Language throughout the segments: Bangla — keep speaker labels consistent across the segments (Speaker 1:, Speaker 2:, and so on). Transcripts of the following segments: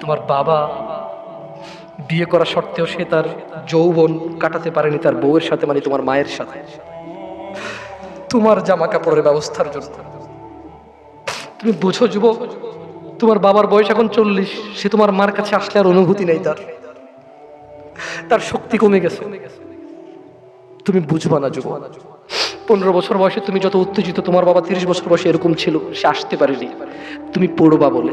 Speaker 1: তোমার বাবা বিয়ে করা সত্ত্বেও সে তার যৌবন কাটাতে পারেনি, তার বউয়ের সাথে মানে তোমার মায়ের সাথে। তোমার জামা কাপড়ের ব্যবস্থার জন্য। তুমি বুঝো যুবক, তোমার বাবার বয়স এখন চল্লিশ, সে তোমার মার কাছে আসলে আর অনুভূতি নেই তার। তার শক্তি কমে গেছে। তুমি বুঝবা না যুবক, পনেরো বছর বয়সে তুমি যত উত্তেজিত, তোমার বাবা তিরিশ বছর বয়সে এরকম ছিল, সে আসতে পারেনি। তুমি পড়বা বলে।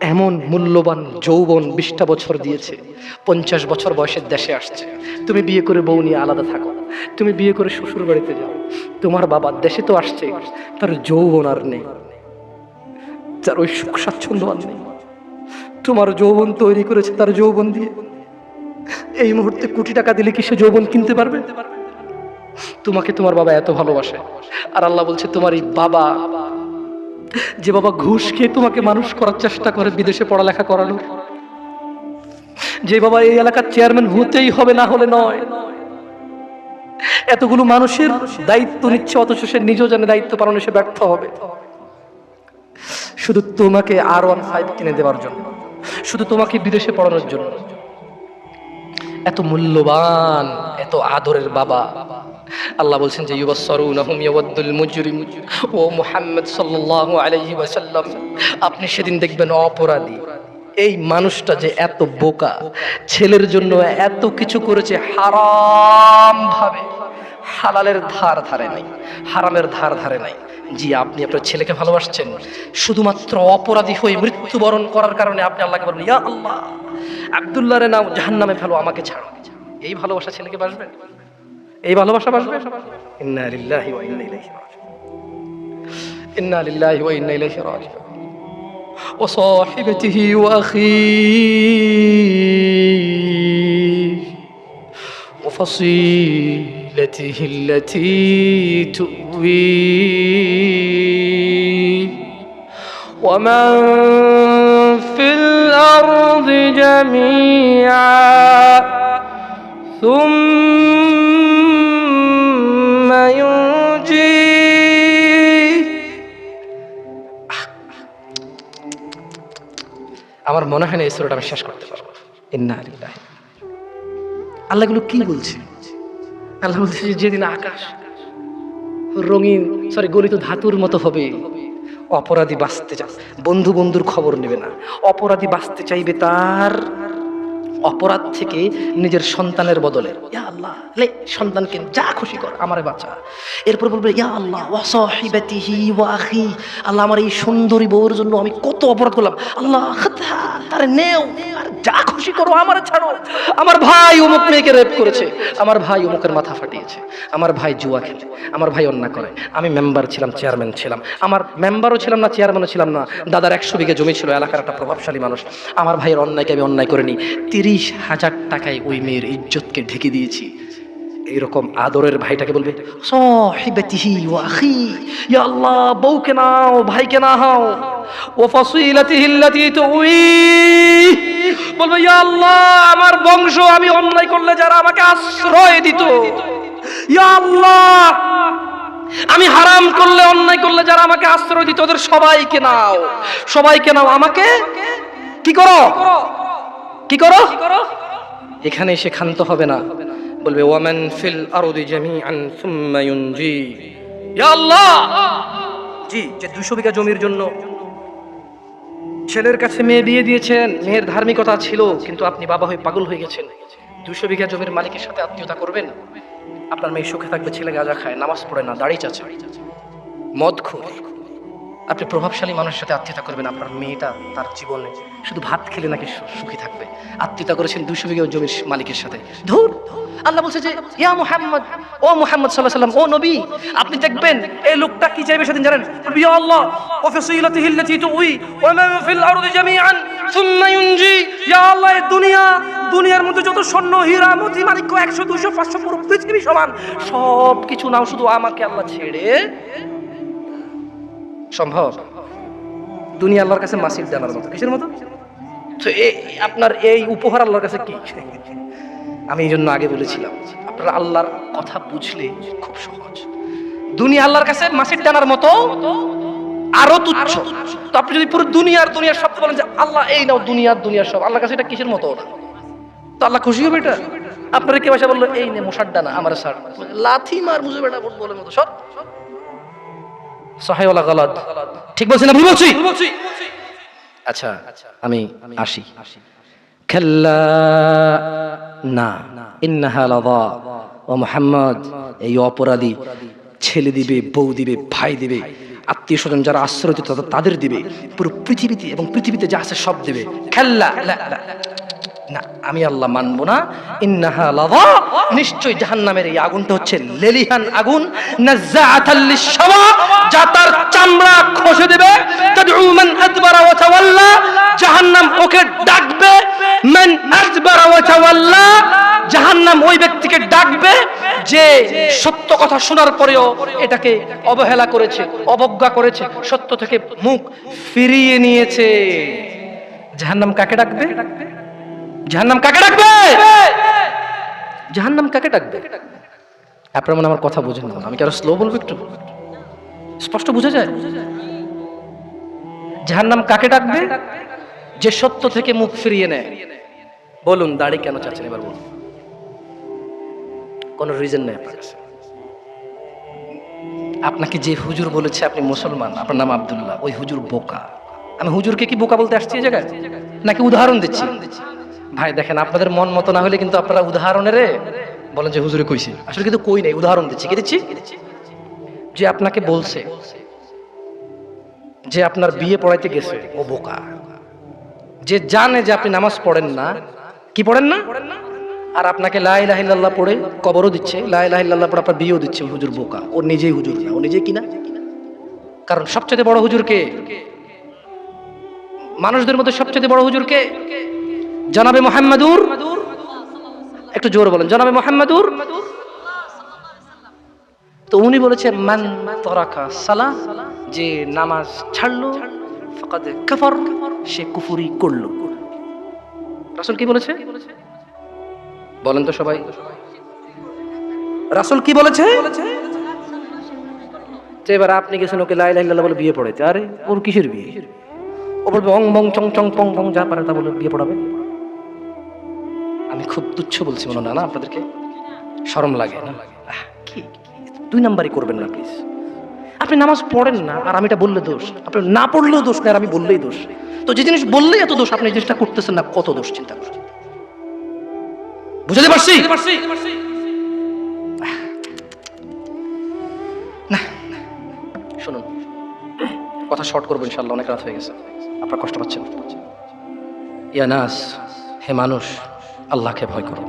Speaker 1: এমন মূল্যবান যৌবন বিশটা বছর দিয়েছে, পঞ্চাশ বছর বয়সের দেশে আসছে। তুমি বিয়ে করে বউ নিয়ে আলাদা থাকো, তুমি বিয়ে করে শ্বশুর বাড়িতে যাও, তোমার বাবা দেশে তো আসছে, তার যৌবন আর নেই। তার ওই সুখ স্বাচ্ছন্দ্য আর নেই। তোমার যৌবন তৈরি করেছে তার যৌবন দিয়ে। এই মুহূর্তে কোটি টাকা দিলে কি সে যৌবন কিনতে পারবে? তোমাকে তোমার বাবা এত ভালোবাসে। আর আল্লাহ বলছে, তোমার এই বাবা যে বাবা ঘুষ খেয়ে তোমাকে মানুষ করার চেষ্টা করে, বিদেশে পড়ালেখা করানোর যে বাবা এই এলাকার চেয়ারম্যান হতেই হবে, না হলে নয়। এতগুলো মানুষের দায়িত্ব নিচ্ছে, অথচ সে নিজেও জানে দায়িত্ব পালনে সে ব্যর্থ হবে। শুধু তোমাকে আর ওয়ান ফাইভ কিনে দেওয়ার জন্য, শুধু তোমাকে বিদেশে পড়ানোর জন্য। এত মূল্যবান, এত আদরের বাবা। আল্লাহ বলছেন যে ও ওয়াসাল্লাম, আপনি সেদিন দেখবেন অপরাধী। এই মানুষটা যে এত বোকা, ছেলের জন্য এত কিছু করেছে হারাম ভাবে, হালালের ধার ধারে নাই, হারামের ধার ধারে নাই। জি, আপনি আপনার ছেলেকে ভালোবাসছেন? শুধুমাত্র অপরাধী হয়ে মৃত্যুবরণ করার কারণে আপনি আল্লাহকে বলেন ইয়া আল্লাহ আব্দুল্লাহ রে নাও জাহান্নামে ফেলো, আমাকে ছাড়ো। এই ভালোবাসা ছেলেকে বাসবে এই ভালোবাসা বাসবে ইন্না লিল্লাহি ওয়া ইন্না ইলাইহি রাজিউন ইন্না লিল্লাহি ওয়া ইন্না ইলাইহি রাজিউন وصاحبته وأخيه وفصيلته التي تؤويه ومن في الأرض جميعا ثم আমার মনে হয় না এই সুরাটা আমি শেষ করতে পারব। ইন্না গুলো আল্লাহগুলো কি বলছে? আল্লাহ বলছে যে যেদিন আকাশ রঙিন সরি গলিত ধাতুর মতো হবে অপরাধী বাঁচতে চাস বন্ধু বন্ধুর খবর নেবে না। অপরাধী বাঁচতে চাইবে তার অপরাধ থেকে নিজের সন্তানের বদলে। ইয়া আল্লাহ, লে, সন্তানকে যা খুশি কর, আমারে বাচ্চা এরপর বলবে, ইয়া আল্লাহ ওয়াসাহিবাতিহি ওয়া আখি আল্লাহ আমার এই সুন্দরী বউর জন্য আমি কত অপরাধ করলাম। আল্লাহ তারে নেও। যা খুশি করো, আমার ছাড়ো। আমার ভাই অমুক মেয়েকে রেপ করেছে। আমার ভাই অমুকের মাথা ফাটিয়েছে। আমার ভাই জুয়া খেলে। আমার ভাই অন্যায় করে। আমি মেম্বার ছিলাম চেয়ারম্যান ছিলাম। আমার মেম্বারও ছিলাম না চেয়ারম্যানও ছিলাম না। দাদার একশো বিঘে জমি ছিল, এলাকার একটা প্রভাবশালী মানুষ। আমার ভাইয়ের অন্যায়কে আমি অন্যায় করিনি। তিরিশ হাজার টাকায় ওই মেয়ের ইজ্জতকে ঢেকে দিয়েছি। এইরকম আদরের ভাইটাকে বলবে, সাহিবাতিহি ওয়া আখি, ইয়া আল্লাহ, বউকে নাও, ভাইকে না হাও ও ফাসিলাতিহি আল্লাতী তুই বলবে, ইয়া আল্লাহ, আমার বংশ আমি অন্যায় করলে যারা আমাকে আশ্রয় দিত। ইয়া আল্লাহ, আমি হারাম করলে, অন্যায় করলে যারা আমাকে আশ্রয় দিত, ওদের সবাইকে নাও। সবাইকে নাও। আমাকে কি করো? কি করো? এখানে এসে ক্ষান্ত হবে না। বলবে, ওয়ামান ফিল আরদি জামিআন সুম্মা ইউনজি। ইয়া আল্লাহ! জি, যে 200 বিঘা জমির জন্য ছেলের কাছে মেয়ে বিয়ে দিয়েছেন মেয়ের ধার্মিকতা ছিল, কিন্তু আপনি বাবা হয়ে পাগল হয়ে গেছেন। দুশো বিঘা জমির মালিকের সাথে আত্মীয়তা করবেন? আপনার মেয়ে সুখে থাকবে, ছেলে গাঁজা খায়, নামাজ পড়ে না, দাড়ি চাচা। মদ খোর আপনি প্রভাবশালী মানুষের সাথে আত্মীয়তা করবেন, আপনার মেয়েটা তার জীবনে শুধু ভাত খেলে নাকি সুখী থাকবে। আত্মীয়তা করেছেন দুশো বিঘা জমির মালিকের সাথে। ধুর ধুর! আল্লাহ বলছে যে, ইয়া মুহাম্মদ, ও মুহাম্মদ সাল্লাহ সাল্লাম ও নবী, আপনি দেখবেন এই লোকটা কি চাইবে সেদিন জানেন? ইয়া আল্লাহ ও ফসিলতিহি আল্লাতী তুই ওয়া মান ফিল আরদি জামিআন, সুম্মা ইউনজি, ইয়া আল্লাহ, এই দুনিয়া, দুনিয়ার মধ্যে যত স্বর্ণ, হীরা, মতি, মাণিক্য, একশো দুশো পাঁচশো, পুরো পৃথিবী সমান সব কিছু নাও, শুধু আমাকে আল্লাহ ছেড়ে সম্ভব? দুনিয়া আল্লাহর কাছে মাসির জানার মতো, কিসের মতো? তো আপনার এই উপহার আল্লাহর কাছে কি? আমি এই জন্য আগে বলেছিলাম আপনার আল্লাহর কথা বুঝলে খুব সহজ। দুনিয়া আল্লাহর কাছে মাসির ডানার মতো আরও তুচ্ছ। তো আপনি যদি পুরো দুনিয়ার দুনিয়ার সব বলেন যে আল্লাহ এই নাও দুনিয়ার দুনিয়ার সব। আল্লাহর কাছে এটা কিসের মতো ওটা? তো আল্লাহ খুশি হবে এটা? আপনার কে ভাষা বলল এই নে মশার ডানা আমার সার। লাথি মার বুঝে বেটা বলে মতো সব। সহায়ওয়ালা গালাদ। ঠিক বলছি না ভুল বলছি। আচ্ছা আমি আসি। মোহাম্মদ, এই অপরাধী ছেলে দিবে, বউ দিবে, ভাই দিবে আত্মীয় স্বজন যারা আশ্রয় দিত তাদের- দিবে, পুরো পৃথিবীতে এবং পৃথিবীতে যা আছে সব দিবে। খেল্লা না, আমি আল্লাহ মানবো না। ইন্নাহা লাদা নিশ্চয় জাহান্নামের এই আগুনটা হচ্ছে লেলিহান আগুন। যা তার চামড়া ওই ডাকবে যে সত্য কথা শোনার পরেও এটাকে অবহেলা করেছে অবজ্ঞা করেছে সত্য থেকে মুখ ফিরিয়ে নিয়েছে। জাহান্নাম কাকে ডাকবে? জাহান্নাম কাকে ডাকবে? জাহান্নাম কাকে ডাকবে? আপনার মনে আমার কথা বুঝেন না। আমি কি আরও স্লো বলব একটু? স্পষ্ট বোঝা যায়? জাহান্নাম কাকে ডাকবে? যে সত্য থেকে মুখ ফিরিয়ে নেয়। বলুন দাড়ি কেন চাচ্ছেন? এবার বলুন। কোনো রিজন নেই আপনার কাছে। আপনাকে যে হুজুর বলেছে আপনি মুসলমান, আপনার নাম আবদুল্লাহ, ওই হুজুর বোকা। আমি হুজুরকে কি বোকা বলতে আসছি এই জায়গায়? নাকি উদাহরণ দিচ্ছি? ভাই, দেখেন, আপনাদের মন মতো না হলে কিন্তু আপনারা উদাহরণের বলেন যে হুজুরে কইছি। আসলে কিন্তু কই নাই, উদাহরণ দিচ্ছি। কি দিচ্ছি? যে আপনাকে বলছে যে আপনার বিয়ে পড়াইতে গেছে। ও বোকা। যে জানে যে আপনি নামাজ পড়েন না, কি পড়েন না? আর আপনাকে লাহিল্লাহ পড়ে কবরও দিচ্ছে লাহিল্লাহ পড়ে আপনার বিয়েও দিচ্ছে, হুজুর বোকা। ও নিজেই হুজুর ও নিজেই কিনা কারণ সবচেয়ে বড় হুজুর কে? মানুষদের মধ্যে সবচেয়ে বড় হুজুর কে? জানাবে মোহাম্মদুর। একটু জোর বলেন, জানাবে মোহাম্মদুর। তো উনি বলেছে মান তরাকা সালা যে নামাজ ছাড়লো সে কুফুরি করল। রাসূল কি বলেছে? বলেন তো সবাই। রাসূল কি বলেছে? তো এবার আপনি গেছেন ওকে লাই লাই বলে বিয়ে পড়াইতে আরে ওর কিসের বিয়ে? ও বলবে অং বং চং চং পং পং যা পারে তা বলে বিয়ে পড়াবে। আমি খুব তুচ্ছ বলছি মনে হয় না আপনাদেরকে? শরম লাগে না? কি দুই নাম্বারই করবেন না প্লিজ আপনি নামাজ পড়েন না আর আমি এটা বললে দোষ। আপনি না পড়লেও দোষ না আর আমি বললেই দোষ। তো যে জিনিস বললেই এত দোষ আপনি এই জিনিসটা করতেছেন না কত দোষ চিন্তা করুন বুঝতে পারছি? না শুনুন কথা শর্ট করব ইনশাল্লাহ অনেক রাত হয়ে গেছে। আপনার কষ্ট পাচ্ছেন। ইয়ানাস হে মানুষ আল্লাহকে ভয় করো।